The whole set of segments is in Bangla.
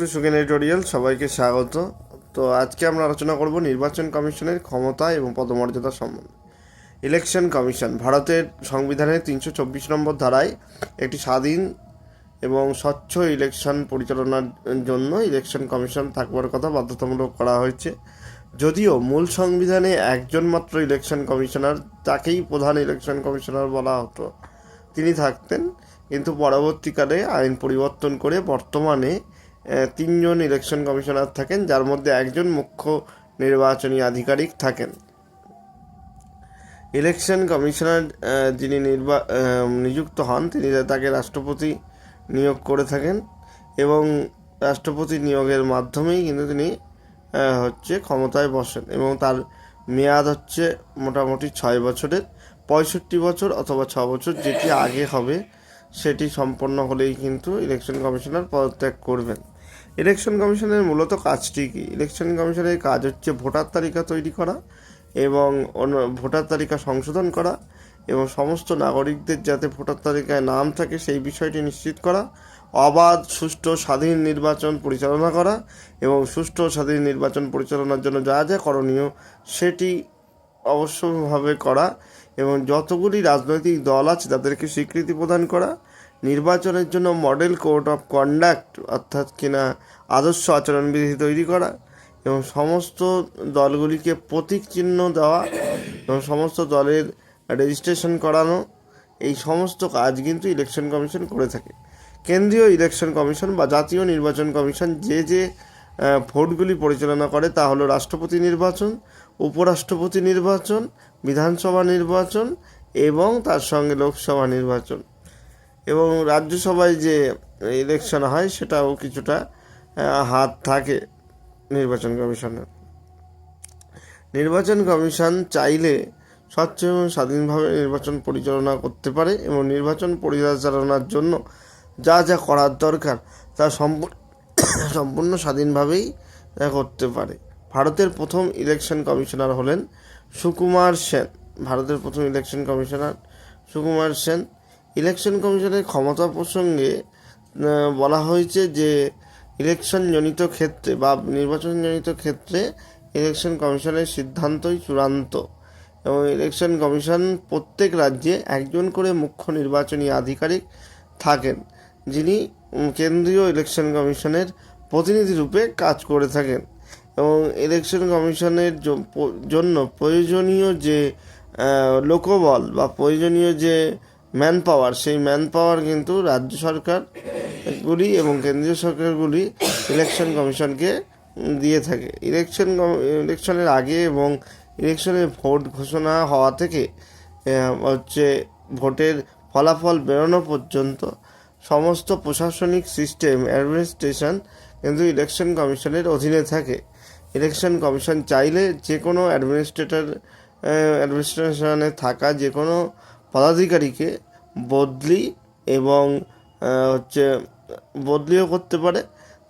টু এডিটোরিয়াল সবাইকে স্বাগত। তো আজকে আমরা আলোচনা করব নির্বাচন কমিশনের ক্ষমতা এবং পদমর্যাদা সম্বন্ধে। ইলেকশন কমিশন, ভারতের সংবিধানের তিনশো চব্বিশ নম্বর ধারায় একটি স্বাধীন এবং স্বচ্ছ ইলেকশন পরিচালনার জন্য ইলেকশন কমিশন থাকবার কথা বাধ্যতামূলক করা হয়েছে। যদিও মূল সংবিধানে একজন মাত্র ইলেকশন কমিশনার, তাকেই প্রধান ইলেকশন কমিশনার বলা হতো। তিনি থাকতেন, কিন্তু পরবর্তীকালে আইন পরিবর্তন করে বর্তমানে তিনজন ইলেকশন কমিশনার থাকেন, যার মধ্যে একজন মুখ্য নির্বাচনী আধিকারিক থাকেন। ইলেকশন কমিশনার যিনি নির্বা নিযুক্ত হন, তিনি তাকে রাষ্ট্রপতি নিয়োগ করে থাকেন এবং রাষ্ট্রপতি নিয়োগের মাধ্যমেই কিন্তু তিনি হচ্ছে ক্ষমতায় বসেন এবং তার মেয়াদ হচ্ছে মোটামুটি ছয় বছরের। পঁয়ষট্টি বছর অথবা ছ বছর যেটি আগে হবে, সেটি সম্পন্ন হলেই কিন্তু ইলেকশন কমিশনার পদত্যাগ করবেন। ইলেকশন কমিশনের মূলত কাজটি কি? ইলেকশন কমিশনের কাজ হচ্ছে ভোটার তালিকা তৈরি করা এবং ভোটার তালিকা সংশোধন করা এবং সমস্ত নাগরিকদের যাতে ভোটার তালিকায় নাম থাকে সেই বিষয়টি নিশ্চিত করা, অবাধ, সুষ্ঠু, স্বাধীন নির্বাচন পরিচালনা করা এবং সুষ্ঠু স্বাধীন নির্বাচন পরিচালনার জন্য যা যা করণীয় সেটি অবশ্যভাবে করা এবং যতগুলি রাজনৈতিক দল আছে তাদেরকে স্বীকৃতি প্রদান করা নির্বাচনের জন্য মডেল কোড অফ কন্ডাক্ট অর্থাৎ কিনা আদর্শ আচরণবিধি তৈরি করা এবং সমস্ত দলগুলিকে প্রতীক চিহ্ন দেওয়া এবং সমস্ত দলের রেজিস্ট্রেশন করানো, এই সমস্ত কাজ কিন্তু ইলেকশন কমিশন করে থাকে। কেন্দ্রীয় ইলেকশন কমিশন বা জাতীয় নির্বাচন কমিশন যে যে ভোটগুলি পরিচালনা করে তা হলো রাষ্ট্রপতি নির্বাচন, উপরাষ্ট্রপতি নির্বাচন, বিধানসভা নির্বাচন এবং তার সঙ্গে লোকসভা নির্বাচন। এবং রাজ্যসভায় যে ইলেকশন হয়, সেটাও কিছুটা হাত থাকে নির্বাচন কমিশনের। নির্বাচন কমিশন চাইলে স্বচ্ছ এবং স্বাধীনভাবে নির্বাচন পরিচালনা করতে পারে এবং নির্বাচন পরিচালনার জন্য যা যা করার দরকার, তা সম্পূর্ণ স্বাধীনভাবেই করতে পারে। ভারতের প্রথম ইলেকশন কমিশনার হলেন সুকুমার সেন। ভারতের প্রথম election commissioner Sukumar Sen election কমিশনের ক্ষমতা প্রসঙ্গে বলা হয়েছে যে ইলেকশনজনিত ক্ষেত্রে বা নির্বাচনজনিত ক্ষেত্রে ইলেকশন কমিশনের সিদ্ধান্তই চূড়ান্ত এবং ইলেকশন কমিশন প্রত্যেক রাজ্যে একজন করে মুখ্য নির্বাচনী আধিকারিক থাকেন, যিনি কেন্দ্রীয় ইলেকশন কমিশনের প্রতিনিধি রূপে কাজ করে থাকেন এবং ইলেকশন কমিশনের জন্য প্রয়োজনীয় যে লোকবল বা প্রয়োজনীয় যে ম্যান পাওয়ার সেই ম্যান পাওয়ার কিন্তু রাজ্য সরকারগুলি এবং কেন্দ্রীয় সরকারগুলি ইলেকশন কমিশনকে দিয়ে থাকে। ইলেকশন ইলেকশনের আগে এবং ইলেকশনের ভোট ঘোষণা হওয়া থেকে হচ্ছে ভোটের ফলাফল বেরোনো পর্যন্ত সমস্ত প্রশাসনিক সিস্টেম অ্যাডমিনিস্ট্রেশন কিন্তু ইলেকশন কমিশনের অধীনে থাকে। ইলেকশন কমিশন চাইলে যে কোনো অ্যাডমিনিস্ট্রেটর অ্যাডমিনিস্ট্রেশনে থাকা যে কোনো পদাধিকারীকে বদলি এবং হচ্ছে বদলিও করতে পারে,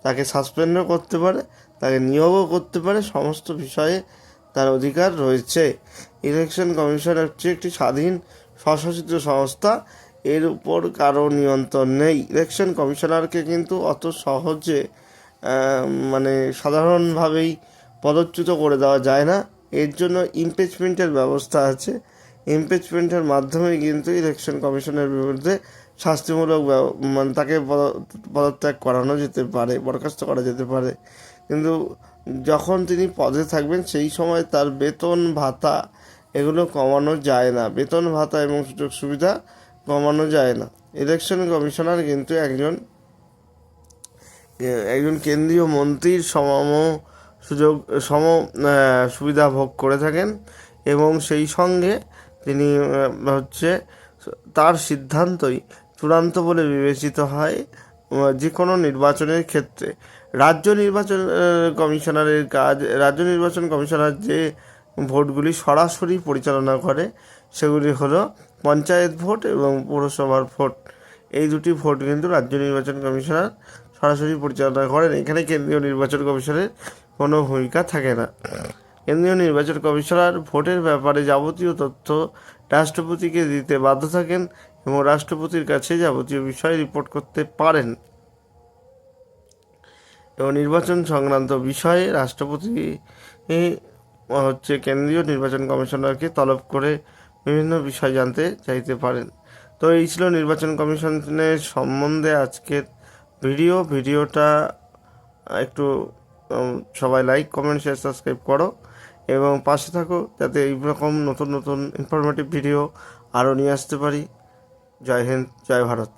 তাকে সাসপেন্ডও করতে পারে, তাকে নিয়োগও করতে পারে, সমস্ত বিষয়ে তার অধিকার রয়েছে। ইলেকশন কমিশন হচ্ছে একটি স্বাধীন স্বশাসিত সংস্থা, এর উপর কারও নিয়ন্ত্রণ নেই। ইলেকশন কমিশনারকে কিন্তু অত সহজে মানে সাধারণভাবেই পদচ্যুত করে দেওয়া যায় না। এর জন্য ইমপিচমেন্টের ব্যবস্থা আছে। ইমপিচমেন্টের মাধ্যমে কিন্তু ইলেকশন কমিশনের বিরুদ্ধে শাস্তিমূলক মানে তাকে পদ- পদত্যাগ করানো যেতে পারে, বরখাস্ত করা যেতে পারে। কিন্তু যখন তিনি পদে থাকবেন, সেই সময় তার বেতন, ভাতা এগুলো কমানো যায় না। বেতন, ভাতা এবং সুযোগ সুবিধা কমানো যায় না। ইলেকশন কমিশনার কিন্তু একজন একজন কেন্দ্রীয় মন্ত্রীর সম, সুযোগ, সম সুবিধা ভোগ করে থাকেন এবং সেই সঙ্গে তিনি হচ্ছে তার সিদ্ধান্তই চূড়ান্ত বলে বিবেচিত হয় যে কোনো নির্বাচনের ক্ষেত্রে। রাজ্য নির্বাচন কমিশনারের কাজ, রাজ্য নির্বাচন কমিশনার যে ভোটগুলি সরাসরি পরিচালনা করে, সেগুলি হলো পঞ্চায়েত ভোট এবং পৌরসভার ভোট। এই দুটি ভোট কিন্তু রাজ্য নির্বাচন কমিশনার সরাসরি পরিচালনা করেন। এখানে কেন্দ্রীয় নির্বাচন কমিশনের কোনো ভূমিকা থাকে না। কেন্দ্রীয় নির্বাচন কমিশনার ভোটের ব্যাপারে যাবতীয় তথ্য রাষ্ট্রপতিকে দিতে বাধ্য থাকেন এবং রাষ্ট্রপতির কাছে যাবতীয় বিষয় রিপোর্ট করতে পারেন। এবং নির্বাচন সংক্রান্ত বিষয়ে রাষ্ট্রপতি হচ্ছে কেন্দ্রীয় নির্বাচন কমিশনারকে তলব করে বিভিন্ন বিষয় জানতে চাইতে পারেন। তো এই ছিল নির্বাচন কমিশনের সম্বন্ধে আজকের ভিডিও। ভিডিওটা একটু সবাই লাইক কমেন্ট শেয়ার সাবস্ক্রাইব করো। এবং পাশে থাকো যাতে এই রকম নতুন নতুন ইনফরমেটিভ ভিডিও আরও নিয়ে আসতে পারি। জয় হিন্দ, জয় ভারত।